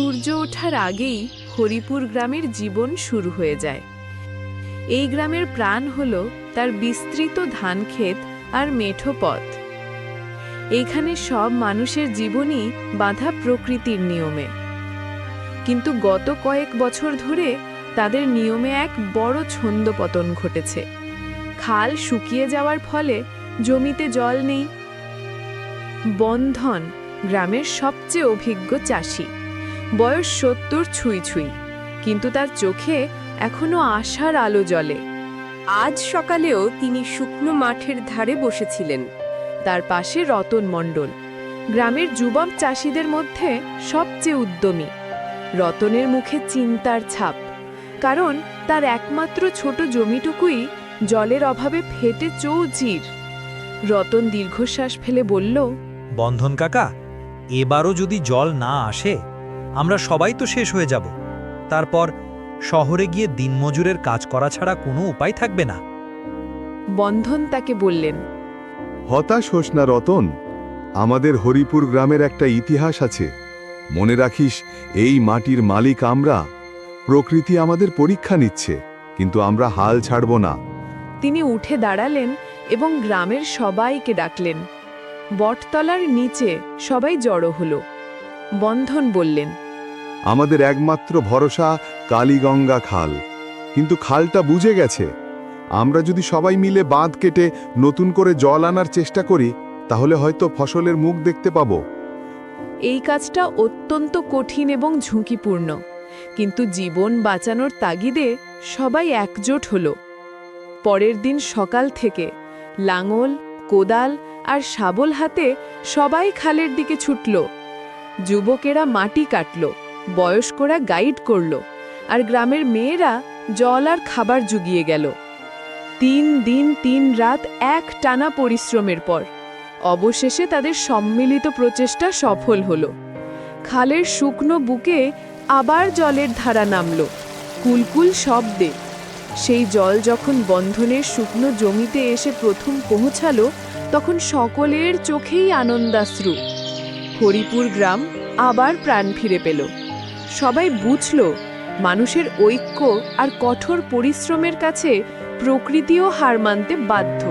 সূর্য ওঠার আগেই হরিপুর গ্রামের জীবন শুরু হয়ে যায়। এই গ্রামের প্রাণ হল তার বিস্তৃত ধানক্ষেত আর মেঠো পথ। এখানে সব মানুষের জীবনই বাঁধা প্রকৃতির নিয়মে। কিন্তু গত কয়েক বছর ধরে তাদের নিয়মে এক বড় ছন্দপতন ঘটেছে। খাল শুকিয়ে যাওয়ার ফলে জমিতে জল নেই। বন্ধন গ্রামের সবচেয়ে অভিজ্ঞ চাষি। বয়স সত্তর ছুঁই ছুঁই, কিন্তু তার চোখে এখনও আশার আলো জ্বলে। আজ সকালেও তিনি শুকনো মাঠের ধারে বসেছিলেন, তার পাশে রতন মণ্ডল। গ্রামের যুবক চাষিদের মধ্যে সবচেয়ে উদ্যমী। রতনের মুখে চিন্তার ছাপ, কারণ তার একমাত্র ছোট জমিটুকুই জলের অভাবে ফেটে চৌচির রতন দীর্ঘশ্বাস ফেলে বলল, বন্ধন কাকা, এবারও যদি জল না আসে আমরা সবাই তো শেষ হয়ে যাব। তারপর শহরে গিয়ে দিনমজুরের কাজ করা ছাড়া কোনো উপায় থাকবে না। বন্ধন তাকে বললেন হতাশ হোস না রতন আমাদের হরিপুর গ্রামের একটা ইতিহাস আছে। মনে রাখিস এই মাটির মালিক আমরা প্রকৃতি আমাদের পরীক্ষা নিচ্ছে কিন্তু আমরা হাল ছাড়ব না। তিনি উঠে দাঁড়ালেন এবং গ্রামের সবাইকে ডাকলেন। বটতলার নিচে সবাই জড়ো হলো। বন্ধন বললেন আমাদের একমাত্র ভরসা কালীগঙ্গা খাল। কিন্তু খালটা বুঝে গেছে। আমরা যদি সবাই মিলে বাঁধ কেটে নতুন করে জল আনার চেষ্টা করি তাহলে হয়তো ফসলের মুখ দেখতে পাবো। এই কাজটা অত্যন্ত কঠিন এবং ঝুঁকিপূর্ণ। কিন্তু জীবন বাঁচানোর তাগিদে সবাই একজোট হল। পরের দিন সকাল থেকে লাঙল কোদাল আর শাবল হাতে সবাই খালের দিকে ছুটল। যুবকেরা মাটি কাটল, বয়স্করা গাইড করল, আর গ্রামের মেয়েরা জল আর খাবার জুগিয়ে গেল। তিন দিন তিন রাত এক টানা পরিশ্রমের পর অবশেষে তাদের সম্মিলিত প্রচেষ্টা সফল হল। খালের শুকনো বুকে আবার জলের ধারা নামল, কুলকুল শব্দে। সেই জল যখন বন্ধনের শুকনো জমিতে এসে প্রথম পৌঁছালো, তখন সকলের চোখেই আনন্দাশ্রু। হরিপুর গ্রাম আবার প্রাণ ফিরে পেল। সবাই বুঝল, মানুষের ঐক্য আর কঠোর পরিশ্রমের কাছে প্রকৃতিও হার মানতে বাধ্য।